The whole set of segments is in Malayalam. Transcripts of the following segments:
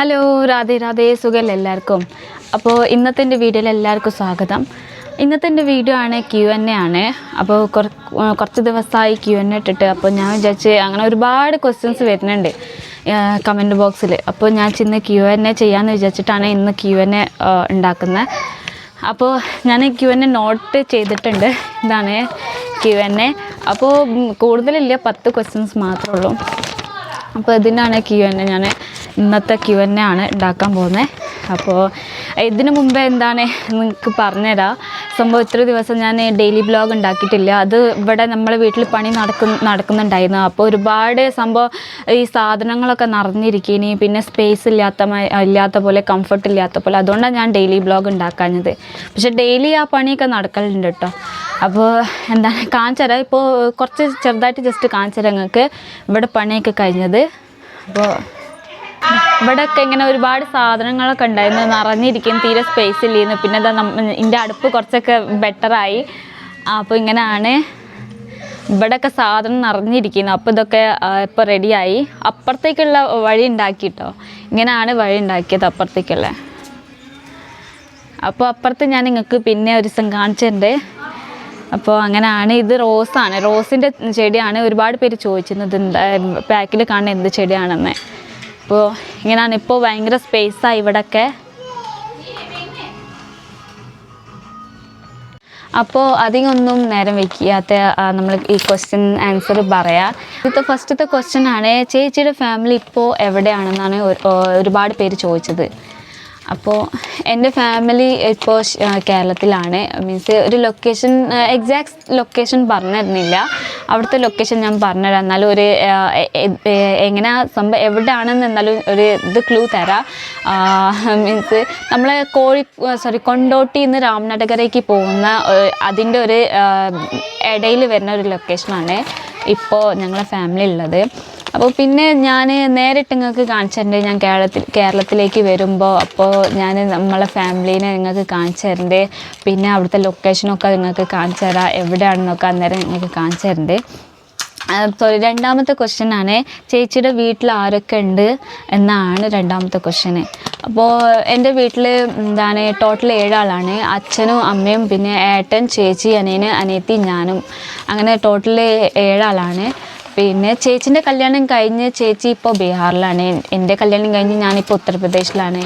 ഹലോ രാധേ രാധേ സുഖമല്ല എല്ലാവർക്കും? അപ്പോൾ ഇന്നത്തെ എന്റെ വീഡിയോയിൽ എല്ലാവർക്കും സ്വാഗതം. ഇന്നത്തെ എന്റെ വീഡിയോ ആണ് ക്യു എൻ എ ആണ്. അപ്പോൾ കുറച്ച് ദിവസമായി ക്യു എൻ എ ഇട്ടിട്ട് അപ്പോൾ ഞാൻ വിചാരിച്ച് അങ്ങനെ ഒരുപാട് ക്വസ്റ്റ്യൻസ് വരുന്നുണ്ട് കമന്റ് ബോക്സിൽ അപ്പോൾ ഞാൻ ചിന്ന ക്യു എൻ എ ചെയ്യാമെന്ന് വിചാരിച്ചിട്ടാണ് ഇന്ന് ക്യു എൻ എ ഉണ്ടാക്കുന്നത്. അപ്പോൾ ഞാൻ ക്യു എൻ എ നോട്ട് ചെയ്തിട്ടുണ്ട്. ഇതാണ് ക്യു എൻ എ അപ്പോൾ കൂടുതലില്ല പത്ത് ക്വസ്റ്റ്യൻസ് മാത്രമേ ഉള്ളൂ. അപ്പോൾ ഇതിനാണ് ക്യു എൻ എ ഞാൻ ഇന്നത്തെ ക്യു എൻ എ ആണ് ഉണ്ടാക്കാൻ പോകുന്നത് അപ്പോൾ ഇതിന് മുമ്പേ എന്താണ് നിങ്ങൾക്ക് പറഞ്ഞുതരാം? സംഭവം ഇത്ര ദിവസം ഞാൻ ഡെയിലി ബ്ലോഗ് ഉണ്ടാക്കിയിട്ടില്ല. അത് ഇവിടെ നമ്മളെ വീട്ടിൽ പണി നടക്കുന്ന നടക്കുന്നുണ്ടായിരുന്നു. അപ്പോൾ ഒരുപാട് സംഭവം ഈ സാധനങ്ങളൊക്കെ നിറഞ്ഞിരിക്കുന്നു പിന്നെ സ്പേസ് ഇല്ലാത്ത ഇല്ലാത്ത പോലെ കംഫർട്ട് ഇല്ലാത്ത പോലെ. അതുകൊണ്ടാണ് ഞാൻ ഡെയിലി ബ്ലോഗ് ഉണ്ടാക്കാഞ്ഞത്. പക്ഷേ ഡെയിലി ആ പണിയൊക്കെ നടക്കലുണ്ട് കേട്ടോ. അപ്പോൾ എന്താണ് കാണിച്ചു തരാം ഇപ്പോൾ കുറച്ച് ചെറുതായിട്ട് ജസ്റ്റ് കാണിച്ചു തരാം നിങ്ങൾക്ക്. ഇവിടെ പണിയൊക്കെ കഴിഞ്ഞത്. അപ്പോൾ ഇവിടെയൊക്കെ ഇങ്ങനെ ഒരുപാട് സാധനങ്ങളൊക്കെ ഉണ്ടായിരുന്നു. നിറഞ്ഞിരിക്കും തീരെ സ്പേസ് ഇല്ലായിരുന്നു. പിന്നെ ഇതാ എന്റെ അടുപ്പ് കുറച്ചൊക്കെ ബെറ്ററായി അപ്പോൾ ഇങ്ങനെയാണ് ഇവിടെയൊക്കെ സാധനം നിറഞ്ഞിരിക്കുന്നു. അപ്പോൾ ഇതൊക്കെ ഇപ്പോൾ റെഡിയായി അപ്പുറത്തേക്കുള്ള വഴി ഉണ്ടാക്കി കേട്ടോ ഇങ്ങനെയാണ് വഴി ഉണ്ടാക്കിയത് അപ്പുറത്തേക്കുള്ള. അപ്പോൾ അപ്പുറത്ത് ഞാൻ നിങ്ങൾക്ക് പിന്നെ ഒരു ദിവസം കാണിച്ചിട്ടുണ്ട്. അപ്പോൾ അങ്ങനെയാണ് ഇത് റോസാണ്. റോസിന്റെ ചെടിയാണ് ഒരുപാട് പേര് ചോദിച്ചിരുന്നത്. പാക്കിൽ കാണുന്ന എന്ത് ചെടിയാണെന്ന്. അപ്പോൾ ഇങ്ങനെയാണ് ഇപ്പോൾ ഭയങ്കര സ്പേസായി ഇവിടൊക്കെ. അപ്പോൾ അധികമൊന്നും നേരം വയ്ക്കാത്ത നമ്മൾ ഈ ക്വസ്റ്റ്യൻ ആൻസർ പറയാം. ഇപ്പോൾ ഫസ്റ്റത്തെ ക്വസ്റ്റ്യൻ ആണ് ചേച്ചിയുടെ ഫാമിലി ഇപ്പോൾ എവിടെയാണെന്നാണ് ഒരുപാട് പേര് ചോദിച്ചത്. അപ്പോൾ എന്റെ ഫാമിലി ഇപ്പോൾ കേരളത്തിലാണ്. മീൻസ് ഒരു ലൊക്കേഷൻ എക്സാക്ട് ലൊക്കേഷൻ പറഞ്ഞിരുന്നില്ല. അവിടുത്തെ ലൊക്കേഷൻ ഞാൻ പറഞ്ഞുതരാം. എന്നാലും ഒരു എങ്ങനെ സംഭവം എവിടെയാണെന്ന് എന്നാലും ഒരു ഇത് ക്ലൂ തരാം. മീൻസ് നമ്മൾ കോഴി സോറി കൊണ്ടോട്ടി നിന്ന് രാമനാട്ടകരയ്ക്ക് പോകുന്ന അതിന്റെ ഒരു ഇടയിൽ വരുന്ന ഒരു ലൊക്കേഷനാണ് ഇപ്പോൾ ഞങ്ങളെ ഫാമിലി ഉള്ളത്. അപ്പോൾ പിന്നെ ഞാൻ നേരിട്ട് നിങ്ങൾക്ക് കാണിച്ചിട്ടുണ്ട് ഞാൻ കേരളത്തിൽ കേരളത്തിലേക്ക് വരുമ്പോൾ അപ്പോൾ ഞാൻ നമ്മളെ ഫാമിലീനെ നിങ്ങൾക്ക് കാണിച്ചു പിന്നെ അവിടുത്തെ ലൊക്കേഷനൊക്കെ നിങ്ങൾക്ക് കാണിച്ചു തരാം എവിടെയാണെന്നൊക്കെ അന്നേരം നിങ്ങൾക്ക് കാണിച്ചു തരുന്നുണ്ട് സോറി രണ്ടാമത്തെ ക്വസ്റ്റ്യൻ ആണ് ചേച്ചിയുടെ വീട്ടിൽ ആരൊക്കെ ഉണ്ട് എന്നാണ് രണ്ടാമത്തെ ക്വസ്റ്റ്യന്. അപ്പോൾ എന്റെ വീട്ടിൽ എന്താണ് ടോട്ടൽ ഏഴാളാണ്. അച്ഛനും അമ്മയും പിന്നെ ഏട്ടൻ ചേച്ചി അനിയന് അനിയത്തി ഞാനും. അങ്ങനെ ടോട്ടൽ ഏഴാളാണ്. പിന്നെ ചേച്ചീന്റെ കല്യാണം കഴിഞ്ഞ് ചേച്ചി ഇപ്പോൾ ബീഹാറിലാണ്. എന്റെ കല്യാണം കഴിഞ്ഞ് ഞാനിപ്പോൾ ഉത്തർപ്രദേശിലാണ്.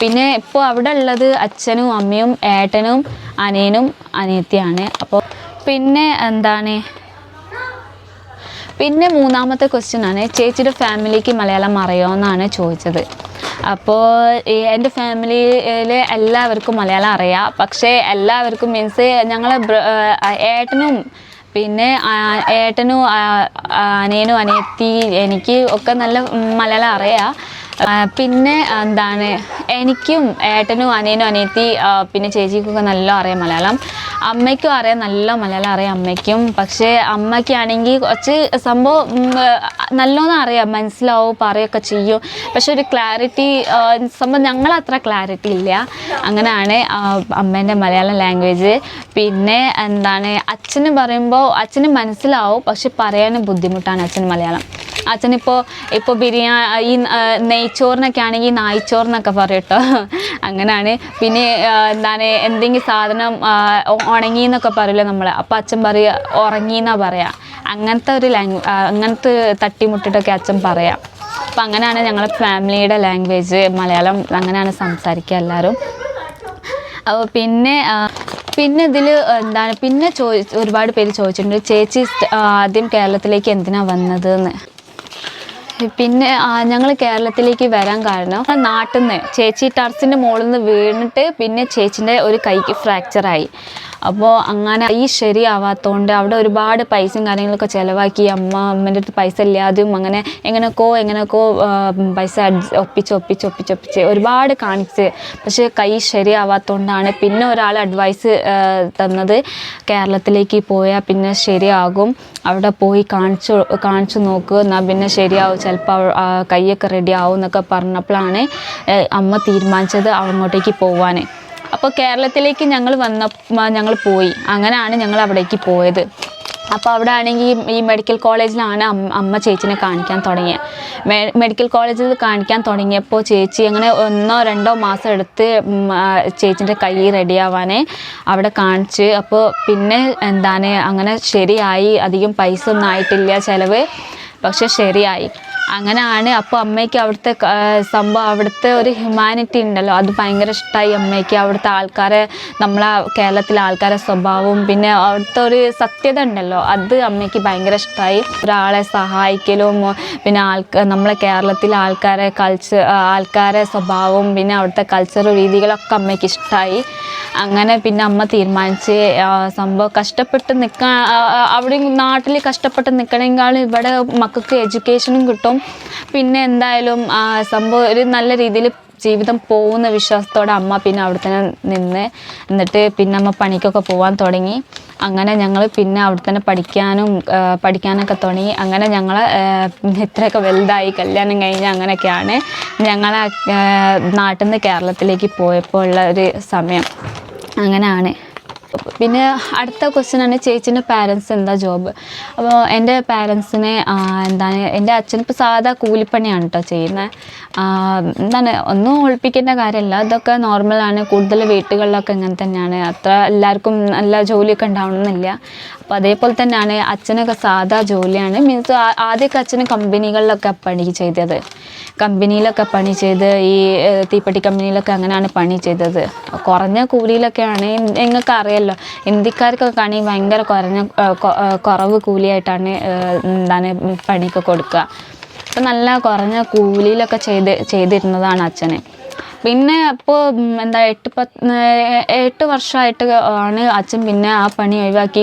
പിന്നെ ഇപ്പോൾ അവിടെ ഉള്ളത് അച്ഛനും അമ്മയും ഏട്ടനും അനിയനും അനിയത്തിയാണ്. അപ്പോൾ പിന്നെ എന്താണ്? പിന്നെ മൂന്നാമത്തെ ക്വസ്റ്റ്യൻ ആണ് ചേച്ചിയുടെ ഫാമിലിക്ക് മലയാളം അറിയോ എന്നാണ് ചോദിച്ചത് അപ്പോൾ എന്റെ ഫാമിലിയിൽ എല്ലാവർക്കും മലയാളം അറിയാം. പക്ഷേ എല്ലാവർക്കും മീൻസ് ഞങ്ങളെ ഏട്ടനും പിന്നെ ഏട്ടനും അനിയനും അനിയത്തി എനിക്ക് ഒക്കെ നല്ല മലയാളം അറിയാം. പിന്നെ എന്താണ് എനിക്കും ഏട്ടനും അനിയനും അനിയത്തി പിന്നെ ചേച്ചിക്കൊക്കെ നല്ല അറിയാം മലയാളം. അമ്മയ്ക്കും അറിയാം നല്ല മലയാളം അറിയാം അമ്മയ്ക്കും. പക്ഷേ അമ്മയ്ക്കാണെങ്കിൽ കുറച്ച് സംഭവം നല്ലോണം അറിയാം മനസ്സിലാവും പറയുകയൊക്കെ ചെയ്യും. പക്ഷെ ഒരു ക്ലാരിറ്റി സംഭവം ഞങ്ങളത്ര ക്ലാരിറ്റി ഇല്ല. അങ്ങനെയാണ് അമ്മേന്റെ മലയാളം ലാംഗ്വേജ്. പിന്നെ എന്താണ് അച്ഛന് പറയുമ്പോൾ അച്ഛന് മനസ്സിലാവും പക്ഷെ പറയാനും ബുദ്ധിമുട്ടാണ് അച്ഛന് മലയാളം. അച്ഛനിപ്പോൾ ഇപ്പോൾ ബിരിയാണി ഈ നെയ്ച്ചോറിനൊക്കെ ആണെങ്കിൽ നായ്ച്ചോറിനൊക്കെ പറയും കേട്ടോ അങ്ങനെയാണ് പിന്നെ എന്താണ് എന്തെങ്കിലും സാധനം ഉണങ്ങി എന്നൊക്കെ പറയില്ല നമ്മൾ അപ്പം അച്ഛൻ പറയുക ഉറങ്ങി എന്നാണ് പറയുക അങ്ങനത്തെ ഒരു ലാംഗ്വേ അങ്ങനത്തെ തട്ടിമുട്ടിട്ടൊക്കെ അച്ഛൻ പറയാം. അപ്പം അങ്ങനെയാണ് ഞങ്ങളെ ഫാമിലിയുടെ ലാംഗ്വേജ്. മലയാളം അങ്ങനെയാണ് സംസാരിക്കുക എല്ലാവരും അപ്പോൾ പിന്നെ പിന്നെ ഇതിൽ എന്താണ് പിന്നെ ചോ ഒരുപാട് പേര് ചോദിച്ചിട്ടുണ്ട് ചേച്ചി ആദ്യം കേരളത്തിലേക്ക് എന്തിനാണ് വന്നത് എന്ന് പിന്നെ ഞങ്ങൾ കേരളത്തിലേക്ക് വരാൻ കാരണം നാട്ടിൽ നിന്ന് ചേച്ചി ടർസിന്റെ മുകളിൽ നിന്ന് വീണിട്ട് പിന്നെ ചേച്ചിന്റെ ഒരു കൈക്ക് ഫ്രാക്ചറായി അപ്പോൾ അങ്ങനെ ഈ ശരിയാവാത്തതുകൊണ്ട് അവിടെ ഒരുപാട് പൈസയും കാര്യങ്ങളൊക്കെ ചിലവാക്കി അമ്മ അമ്മേന്റെ അടുത്ത് പൈസ ഇല്ലാതെയും അങ്ങനെ എങ്ങനെയൊക്കെയോ എങ്ങനെയൊക്കെയോ പൈസ ഒപ്പിച്ച് ഒപ്പിച്ച് ഒപ്പിച്ച് ഒപ്പിച്ച് ഒരുപാട് കാണിച്ച്. പക്ഷേ കൈ ശരിയാവാത്തതുകൊണ്ടാണ് പിന്നെ ഒരാൾ അഡ്വൈസ് തന്നത്. കേരളത്തിലേക്ക് പോയാൽ പിന്നെ ശരിയാകും. അവിടെ പോയി കാണിച്ചു കാണിച്ചു നോക്കുക എന്നാൽ പിന്നെ ശരിയാവും. ചിലപ്പോൾ കൈയൊക്കെ റെഡി ആവും എന്നൊക്കെ പറഞ്ഞപ്പോഴാണ് അമ്മ തീരുമാനിച്ചത് അങ്ങോട്ടേക്ക് പോവാൻ അപ്പോൾ കേരളത്തിലേക്ക് ഞങ്ങൾ വന്ന ഞങ്ങൾ പോയി. അങ്ങനെയാണ് ഞങ്ങൾ അവിടേക്ക് പോയത്. അപ്പോൾ അവിടെ ആണെങ്കിൽ ഈ മെഡിക്കൽ കോളേജിലാണ് അമ്മ ചേച്ചിനെ കാണിക്കാൻ തുടങ്ങിയത് മെഡിക്കൽ കോളേജിൽ കാണിക്കാൻ തുടങ്ങിയപ്പോൾ ചേച്ചി അങ്ങനെ ഒന്നോ രണ്ടോ മാസം എടുത്ത് ചേച്ചിന്റെ കൈ റെഡിയാവാനേ അവിടെ കാണിച്ച്. അപ്പോൾ പിന്നെ എന്താണ് അങ്ങനെ ശരിയായി. അധികം പൈസ ഒന്നും ആയിട്ടില്ല ചിലവ്. പക്ഷെ ശരിയായി. അങ്ങനെയാണ്. അപ്പോൾ അമ്മയ്ക്ക് അവിടുത്തെ സംഭവം അവിടുത്തെ ഒരു ഹ്യൂമാനിറ്റി ഉണ്ടല്ലോ. അത് ഭയങ്കര ഇഷ്ടമായി അമ്മയ്ക്ക്. അവിടുത്തെ ആൾക്കാരെ നമ്മളെ കേരളത്തിലെ ആൾക്കാരെ സ്വഭാവവും പിന്നെ അവിടുത്തെ ഒരു സത്യത ഉണ്ടല്ലോ. അത് അമ്മയ്ക്ക് ഭയങ്കര ഇഷ്ടമായി ഒരാളെ സഹായിക്കലും പിന്നെ ആൾക്കാർ നമ്മളെ കേരളത്തിലെ ആൾക്കാരെ കൾച്ചർ ആൾക്കാരെ സ്വഭാവവും പിന്നെ അവിടുത്തെ കൾച്ചർ രീതികളൊക്കെ അമ്മയ്ക്ക് ഇഷ്ടമായി അങ്ങനെ പിന്നെ അമ്മ തീരുമാനിച്ച് സംഭവം കഷ്ടപ്പെട്ട് നിൽക്കാൻ അവിടെ നാട്ടിൽ കഷ്ടപ്പെട്ട് നിൽക്കണമെങ്കിൽ ഇവിടെ മക്കൾക്ക് എഡ്യൂക്കേഷനും കിട്ടും. പിന്നെ എന്തായാലും സംഭവം ഒരു നല്ല രീതിയിൽ ജീവിതം പോകുന്ന വിശ്വാസത്തോടെ അമ്മ പിന്നെ അവിടെ തന്നെ നിന്ന് എന്നിട്ട് പിന്നെ അമ്മ പണിക്കൊക്കെ പോകാൻ തുടങ്ങി. അങ്ങനെ ഞങ്ങൾ പിന്നെ അവിടെ തന്നെ പഠിക്കാനും പഠിക്കാനൊക്കെ തുടങ്ങി. അങ്ങനെ ഞങ്ങൾ ഇത്രയൊക്കെ വലുതായി കല്യാണം കഴിഞ്ഞ് അങ്ങനെയൊക്കെയാണ്. ഞങ്ങൾ നാട്ടിൽ നിന്ന് കേരളത്തിലേക്ക് പോയപ്പോൾ ഉള്ള ഒരു സമയം. അങ്ങനെയാണ്. പിന്നെ അടുത്ത ക്വസ്റ്റ്യൻ ആണ് ചേച്ചീന്റെ പാരൻസ് എന്താ ജോബ് അപ്പോൾ എന്റെ പാരൻസിന് എന്താണ് എന്റെ അച്ഛൻ ഇപ്പോൾ സാധാ കൂലിപ്പണിയാണ് കേട്ടോ ചെയ്യുന്നത് എന്താണ് ഒന്നും ഒളിപ്പിക്കേണ്ട കാര്യമല്ല ഇതൊക്കെ നോർമലാണ് കൂടുതൽ വീട്ടുകളിലൊക്കെ ഇങ്ങനെ തന്നെയാണ്. അത്ര എല്ലാവർക്കും നല്ല ജോലിയൊക്കെ ഉണ്ടാവണമെന്നില്ല. അപ്പോൾ അതേപോലെ തന്നെയാണ് അച്ഛനൊക്കെ സാധാ ജോലിയാണ്. മീൻസ് ആദ്യമൊക്കെ അച്ഛന് കമ്പനികളിലൊക്കെ പണി ചെയ്തത്. കമ്പനിയിലൊക്കെ പണി ചെയ്ത് ഈ തീപ്പെട്ടി കമ്പനിയിലൊക്കെ അങ്ങനെയാണ് പണി ചെയ്തത്. കുറഞ്ഞ കൂലിയിലൊക്കെയാണ് നിങ്ങൾക്ക് അറിയാമല്ലോ ഹിന്ദിക്കാർക്കൊക്കെ ആണെങ്കിൽ ഭയങ്കര കുറഞ്ഞ കുറവ് കൂലിയായിട്ടാണ് എന്താണ് പണിയൊക്കെ കൊടുക്കുക. അപ്പം നല്ല കുറഞ്ഞ കൂലിയിലൊക്കെ ചെയ്ത് ചെയ്തിരുന്നതാണ് അച്ഛന്. പിന്നെ അപ്പോൾ എന്താ എട്ട് പത്ത് എട്ട് വർഷമായിട്ട് ആണ് അച്ഛൻ പിന്നെ ആ പണി ഒഴിവാക്കി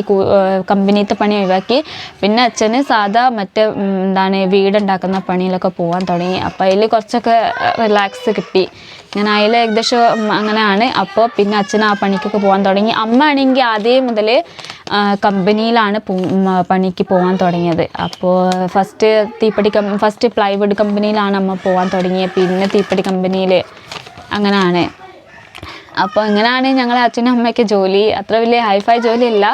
കമ്പനിയിലത്തെ പണി ഒഴിവാക്കി. പിന്നെ അച്ഛന് സാധാ മറ്റേ എന്താണ് വീടുണ്ടാക്കുന്ന പണിയിലൊക്കെ പോകാൻ തുടങ്ങി. അപ്പോൾ അതിൽ കുറച്ചൊക്കെ റിലാക്സ് കിട്ടി. ഞാൻ അതിൽ ഏകദേശം അങ്ങനെയാണ്. അപ്പോൾ പിന്നെ അച്ഛൻ ആ പണിക്കൊക്കെ പോകാൻ തുടങ്ങി. അമ്മ ആണെങ്കിൽ ആദ്യം മുതൽ കമ്പനിയിലാണ് പണിക്ക് പോകാൻ തുടങ്ങിയത്. അപ്പോൾ ഫസ്റ്റ് തീപ്പടി കം ഫസ്റ്റ് പ്ലൈവുഡ് കമ്പനിയിലാണ് അമ്മ പോകാൻ തുടങ്ങിയത് പിന്നെ തീപ്പടി കമ്പനിയിൽ അങ്ങനെയാണ് അപ്പോൾ ഇങ്ങനെയാണ് ഞങ്ങളെ അച്ഛനും അമ്മയൊക്കെ ജോലി. അത്ര വലിയ ഹൈഫൈ ജോലിയില്ല.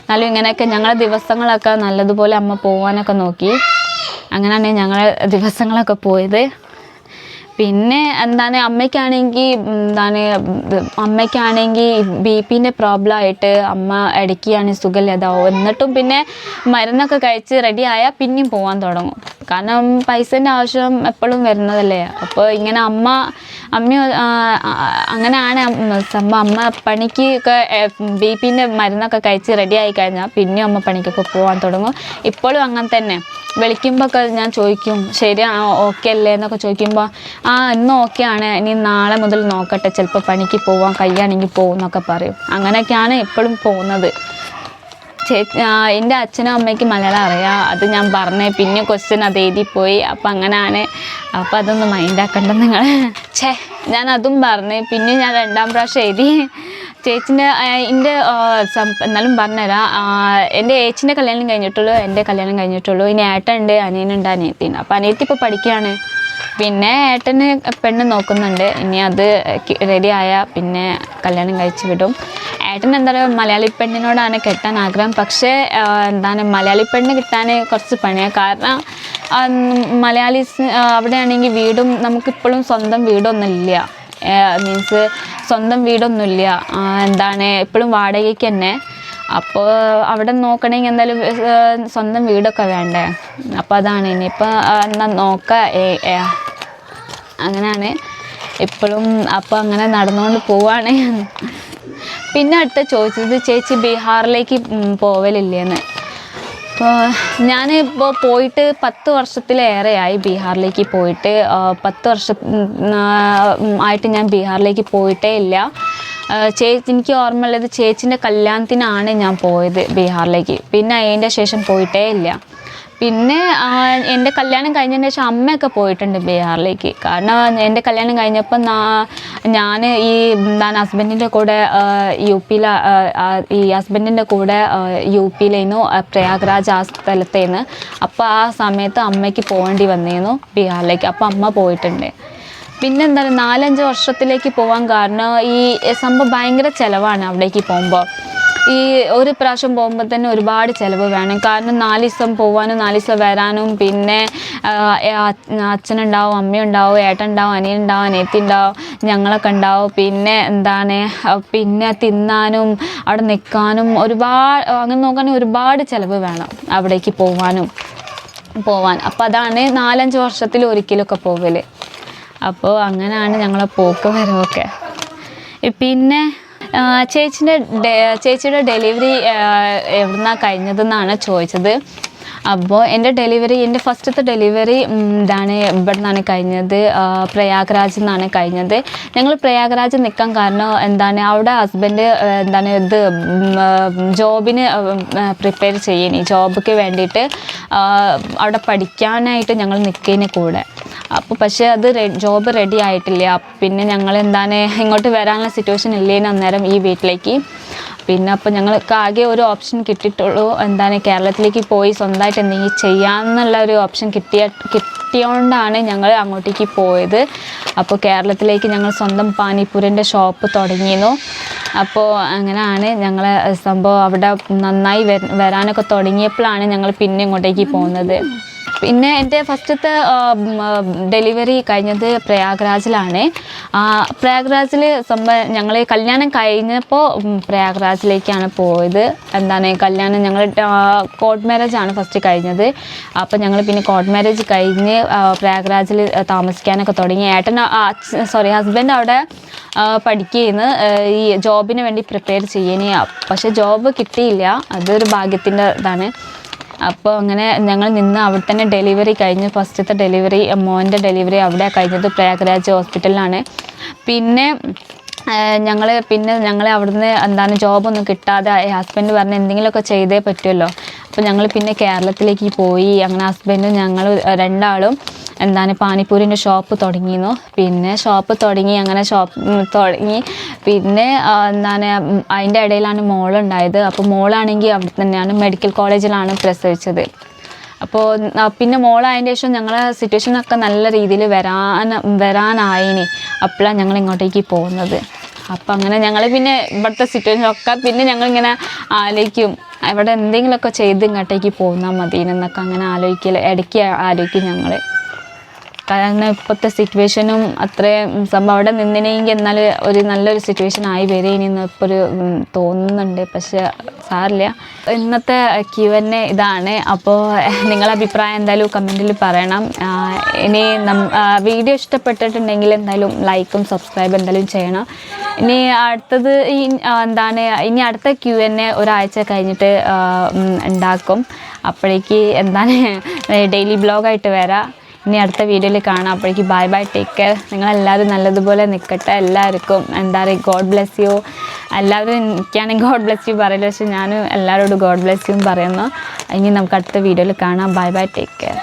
എന്നാലും ഇങ്ങനെയൊക്കെ ഞങ്ങളെ ദിവസങ്ങളൊക്കെ നല്ലതുപോലെ അമ്മ പോകാനൊക്കെ നോക്കി. അങ്ങനെയാണ് ഞങ്ങളെ ദിവസങ്ങളൊക്കെ പോയത്. പിന്നെ എന്താണ് അമ്മയ്ക്കാണെങ്കിൽ എന്താണ് അമ്മയ്ക്കാണെങ്കിൽ ബി പിന്റെ പ്രോബ്ലം ആയിട്ട് അമ്മ ഇടയ്ക്കാണ് സുഖമില്ലാതാവും എന്നിട്ടും പിന്നെ മരുന്നൊക്കെ കഴിച്ച് റെഡി ആയാൽ പിന്നെയും പോകാൻ തുടങ്ങും. കാരണം പൈസേന്റെ ആവശ്യം എപ്പോഴും വരുന്നതല്ലേ. അപ്പോൾ ഇങ്ങനെ അമ്മ അമ്മ അങ്ങനെയാണ് സംഭവം. അമ്മ പണിക്ക് ഒക്കെ ബി പിന്റെ മരുന്നൊക്കെ കഴിച്ച് റെഡി ആയി കഴിഞ്ഞാൽ പിന്നെയും അമ്മ പണിക്കൊക്കെ പോകാൻ തുടങ്ങും. ഇപ്പോഴും അങ്ങനെ തന്നെ. വിളിക്കുമ്പോൾ ഞാൻ ചോദിക്കും ശരിയാണോ ഓക്കെ അല്ലേ? എന്നൊക്കെ ചോദിക്കുമ്പോൾ ആ ഇന്ന് ഓക്കെ ആണ്. ഇനി നാളെ മുതൽ നോക്കട്ടെ. ചിലപ്പോൾ പണിക്ക് പോവാം കയ്യാണെങ്കിൽ പോകും എന്നൊക്കെ പറയും. അങ്ങനെയൊക്കെയാണ് എപ്പോഴും പോകുന്നത്. എന്റെ അച്ഛനും അമ്മയ്ക്ക് മലയാളം അറിയാം. അത് ഞാൻ പറഞ്ഞേ പിന്നെ ക്വസ്റ്റ്യൻ അത് എഴുതിപ്പോയി അപ്പം അങ്ങനെയാണ് അപ്പം അതൊന്ന് മൈൻഡാക്കണ്ട നിങ്ങൾ ഛേ ഞാൻ അതും പറഞ്ഞ്. പിന്നെ ഞാൻ രണ്ടാം പ്രാവശ്യം എഴുതി. ചേച്ചിന്റെ എന്റെ എന്നാലും പറഞ്ഞുതരാം. എന്റെ ഏച്ചിന്റെ കല്യാണം കഴിഞ്ഞിട്ടുള്ളൂ എന്റെ കല്യാണം കഴിഞ്ഞിട്ടുള്ളൂ. ഇനി ഏട്ടനുണ്ട് അനിയനുണ്ട് അനിയത്തിയുണ്ട്. അപ്പം അനിയത്തി ഇപ്പോൾ പഠിക്കുകയാണ്. പിന്നെ ഏട്ടന് പെണ്ണ് നോക്കുന്നുണ്ട്. ഇനി അത് റെഡി ആയാൽ പിന്നെ കല്യാണം കഴിച്ച് വിടും. ഏട്ടൻ എന്താ പറയുക മലയാളി പെണ്ണിനോടാണ് കെട്ടാൻ ആഗ്രഹം. പക്ഷേ എന്താണ് മലയാളി പെണ്ണ് കിട്ടാൻ കുറച്ച് പണിയാണ് കാരണം മലയാളീസ് അവിടെയാണെങ്കിൽ വീടും നമുക്കിപ്പോഴും സ്വന്തം വീടൊന്നുമില്ല. മീൻസ് സ്വന്തം വീടൊന്നുമില്ല. ഇല്ല എന്താണ് എപ്പോഴും വാടകയ്ക്ക് തന്നെ. അപ്പോൾ അവിടെ നോക്കണമെങ്കിൽ എന്തായാലും സ്വന്തം വീടൊക്കെ വേണ്ടേ? അപ്പോൾ അതാണ്. ഇനിയിപ്പോൾ എന്നാൽ നോക്കാം അങ്ങനെയാണ് ഇപ്പോഴും അപ്പോൾ അങ്ങനെ നടന്നുകൊണ്ട് പോവാണ്. പിന്നെ അടുത്ത ചോദിച്ചത് ചേച്ചി ബീഹാറിലേക്ക് പോവലില്ലേന്ന്. അപ്പോൾ ഞാൻ ഇപ്പോൾ പോയിട്ട് പത്ത് വർഷത്തിലേറെയായി ബീഹാറിലേക്ക് പോയിട്ട്. പത്ത് വർഷ ആയിട്ട് ഞാൻ ബീഹാറിലേക്ക് പോയിട്ടേ ഇല്ല. ചേച്ചി എനിക്ക് ഓർമ്മയുള്ളത് ചേച്ചിന്റെ കല്യാണത്തിനാണ് ഞാൻ പോയത് ബീഹാറിലേക്ക്. പിന്നെ അതിന്റെ ശേഷം പോയിട്ടേ ഇല്ല. പിന്നെ എന്റെ കല്യാണം കഴിഞ്ഞതിന് ശേഷം അമ്മയൊക്കെ പോയിട്ടുണ്ട് ബീഹാറിലേക്ക്. കാരണം എന്റെ കല്യാണം കഴിഞ്ഞപ്പോൾ ഞാൻ ഈ ഞാൻ ഹസ്ബൻഡിന്റെ കൂടെ യു പിയിൽ ഈ ഹസ്ബൻഡിന്റെ കൂടെ യു പിയിലായിരുന്നു പ്രയാഗ്രാജ് ആ സ്ഥലത്തേന്ന്. അപ്പോൾ ആ സമയത്ത് അമ്മയ്ക്ക് പോകേണ്ടി വന്നിരുന്നു ബീഹാറിലേക്ക്. അപ്പോൾ അമ്മ പോയിട്ടുണ്ട്. പിന്നെ എന്താണ് നാലഞ്ച് വർഷത്തിലേക്ക് പോകാൻ കാരണം ഈ സംഭവം ഭയങ്കര ചിലവാണ് അവിടേക്ക് പോകുമ്പോൾ ഈ ഒരു പ്രാവശ്യം പോകുമ്പോൾ തന്നെ ഒരുപാട് ചിലവ് വേണം. കാരണം നാല് ദിവസം പോവാനും നാല് ദിവസം വരാനും പിന്നെ അച്ഛനുണ്ടാവും അമ്മയുണ്ടാവും ഏട്ടനുണ്ടാവും അനിയനുണ്ടാവും അനിയത്തി ഉണ്ടാവും ഞങ്ങളൊക്കെ ഉണ്ടാവും. പിന്നെ എന്താണ് പിന്നെ തിന്നാനും അവിടെ നിൽക്കാനും ഒരുപാട് അങ്ങനെ നോക്കുകയാണെങ്കിൽ ഒരുപാട് ചിലവ് വേണം അവിടേക്ക് പോവാനും പോവാൻ. അപ്പം അതാണ് നാലഞ്ച് വർഷത്തിൽ ഒരിക്കലൊക്കെ പോവൽ. അപ്പോൾ അങ്ങനെയാണ് ഞങ്ങളെ പോക്ക് വരവൊക്കെ. പിന്നെ ചേച്ചിന്റെ ചേച്ചിയുടെ ഡെലിവറി എവിടുന്നാണ് കഴിഞ്ഞതെന്നാണ് ചോദിച്ചത്. അപ്പോൾ എന്റെ ഡെലിവറി എന്റെ ഫസ്റ്റത്തെ ഡെലിവറി ഇതാണ് ഇവിടെ നിന്നാണ് കഴിഞ്ഞത് പ്രയാഗ്രാജ് നിന്നാണ് കഴിഞ്ഞത്. ഞങ്ങൾ പ്രയാഗ്രാജ് നിൽക്കാൻ കാരണം എന്താണ് അവിടെ ഹസ്ബൻഡ് എന്താണ് ഇത് ജോബിന് പ്രിപ്പയർ ചെയ്യണി. ജോബിക്ക് വേണ്ടിയിട്ട് അവിടെ പഠിക്കാനായിട്ട് ഞങ്ങൾ നിൽക്കുന്ന കൂടെ. അപ്പോൾ പക്ഷേ അത് ജോബ് റെഡി ആയിട്ടില്ല. പിന്നെ ഞങ്ങൾ എന്താണ് ഇങ്ങോട്ട് വരാനുള്ള സിറ്റുവേഷൻ ഇല്ലേന്ന് അന്നേരം ഈ വീട്ടിലേക്ക്. പിന്നെ അപ്പോൾ ഞങ്ങൾക്ക് ആകെ ഒരു ഓപ്ഷൻ കിട്ടിയിട്ടുള്ളൂ എന്താണ് കേരളത്തിലേക്ക് പോയി സ്വന്തമായിട്ട് എന്തെങ്കിലും ചെയ്യാമെന്നുള്ള ഒരു ഓപ്ഷൻ കിട്ടിയ കിട്ടിയോണ്ടാണ് ഞങ്ങൾ അങ്ങോട്ടേക്ക് പോയത്. അപ്പോൾ കേരളത്തിലേക്ക് ഞങ്ങൾ സ്വന്തം പാനിപ്പൂരിന്റെ ഷോപ്പ് തുടങ്ങിയിരുന്നു. അപ്പോൾ അങ്ങനെയാണ് ഞങ്ങൾ സംഭവം അവിടെ നന്നായി വരാനൊക്കെ തുടങ്ങിയപ്പോഴാണ് ഞങ്ങൾ പിന്നെ ഇങ്ങോട്ടേക്ക് പോകുന്നത്. പിന്നെ എന്റെ ഫസ്റ്റത്തെ ഡെലിവറി കഴിഞ്ഞത് പ്രയാഗ്രാജിലാണ്. പ്രയാഗ്രാജിൽ സംഭവം ഞങ്ങൾ കല്യാണം കഴിഞ്ഞപ്പോൾ പ്രയാഗ്രാജിലേക്കാണ് പോയത്. എന്താണ് കല്യാണം ഞങ്ങൾ കോർട്ട് മാരേജ് ആണ് ഫസ്റ്റ് കഴിഞ്ഞത്. അപ്പോൾ ഞങ്ങൾ പിന്നെ കോർട്ട് മാരേജ് കഴിഞ്ഞ് പ്രയാഗ്രാജിൽ താമസിക്കാനൊക്കെ തുടങ്ങി. ഏട്ടൻ സോറി ഹസ്ബൻഡ് അവിടെ പഠിക്കുന്നു ഈ ജോബിന് വേണ്ടി പ്രിപ്പയർ ചെയ്യുന്നേ പക്ഷേ ജോബ് കിട്ടിയില്ല. അതൊരു ഭാഗ്യത്തിന്റെ ഇതാണ് അപ്പോൾ അങ്ങനെ ഞങ്ങൾ നിന്ന് അവിടെ തന്നെ ഡെലിവറി കഴിഞ്ഞു ഫസ്റ്റത്തെ ഡെലിവറി മോന്റെ ഡെലിവറി അവിടെ കഴിഞ്ഞത് പ്രയാഗ്രാജ് ഹോസ്പിറ്റലിലാണ് പിന്നെ ഞങ്ങൾ പിന്നെ ഞങ്ങളെ അവിടുന്ന് എന്താണ് ജോബൊന്നും കിട്ടാതെ ഹസ്ബൻഡ് പറഞ്ഞ് എന്തെങ്കിലുമൊക്കെ ചെയ്തേ പറ്റുമല്ലോ അപ്പോൾ ഞങ്ങൾ പിന്നെ കേരളത്തിലേക്ക് പോയി. അങ്ങനെ ഹസ്ബൻഡും ഞങ്ങൾ രണ്ടാളും എന്താണ് പാനിപ്പൂരിന്റെ ഷോപ്പ് തുടങ്ങിയിരുന്നു. പിന്നെ ഷോപ്പ് തുടങ്ങി അങ്ങനെ ഷോപ്പ് തുടങ്ങി. പിന്നെ എന്താണ് അതിന്റെ ഇടയിലാണ് മോളുണ്ടായത്. അപ്പോൾ മോളാണെങ്കിൽ അവിടെ തന്നെയാണ് മെഡിക്കൽ കോളേജിലാണ് പ്രസവിച്ചത്. അപ്പോൾ പിന്നെ മോളായതിന്റെ ശേഷം ഞങ്ങളെ സിറ്റുവേഷനൊക്കെ നല്ല രീതിയിൽ വരാൻ വരാനായിനി. അപ്പോഴാണ് ഞങ്ങൾ ഇങ്ങോട്ടേക്ക് പോകുന്നത്. അപ്പം അങ്ങനെ ഞങ്ങൾ പിന്നെ ഇവിടുത്തെ സിറ്റുവേഷൻ ഒക്കെ പിന്നെ ഞങ്ങളിങ്ങനെ ആലോചിക്കും. ഇവിടെ എന്തെങ്കിലുമൊക്കെ ചെയ്ത് ഇങ്ങോട്ടേക്ക് പോന്നാൽ മതി എന്നൊക്കെ അങ്ങനെ ആലോചിക്കൽ ഇടയ്ക്ക് ആലോചിക്കും ഞങ്ങൾ കാരണം ഇപ്പോഴത്തെ സിറ്റുവേഷനും അത്രയും സംഭവം അവിടെ നിന്നിനെങ്കിൽ എന്നാൽ ഒരു നല്ലൊരു സിറ്റുവേഷൻ ആയി വരെ ഇനി ഇപ്പോൾ ഒരു തോന്നുന്നുണ്ട്. പക്ഷേ സാറില്ല. ഇന്നത്തെ ക്യു എൻ എ ഇതാണ്. അപ്പോൾ നിങ്ങളുടെ അഭിപ്രായം എന്തായാലും കമന്റിൽ പറയണം. ഇനി വീഡിയോ ഇഷ്ടപ്പെട്ടിട്ടുണ്ടെങ്കിൽ എന്തായാലും ലൈക്കും സബ്സ്ക്രൈബ് എന്തായാലും ചെയ്യണം. ഇനി അടുത്തത് ഈ എന്താണ് ഇനി അടുത്ത ക്യു എൻ എ ഒരാഴ്ച കഴിഞ്ഞിട്ട് ഉണ്ടാക്കും. അപ്പോഴേക്ക് എന്താണ് ഡെയിലി ബ്ലോഗായിട്ട് വരാം. ഇനി അടുത്ത വീഡിയോയിൽ കാണാം. അപ്പോഴേക്ക് ബൈ ബൈ ടേക്ക് കെയർ നിങ്ങളെല്ലാവരും നല്ലതുപോലെ നിൽക്കട്ടെ. എല്ലാവർക്കും എന്താ പറയുക ഗോഡ് ബ്ലെസ് യു എല്ലാവരും എനിക്കാണെങ്കിൽ ഗോഡ് ബ്ലെസ് യു പറയില്ല. പക്ഷെ ഞാനും എല്ലാവരോടും ഗോഡ് ബ്ലെസ് യു പറയുന്നു. ഇനി നമുക്ക് അടുത്ത വീഡിയോയിൽ കാണാം. Bye bye take care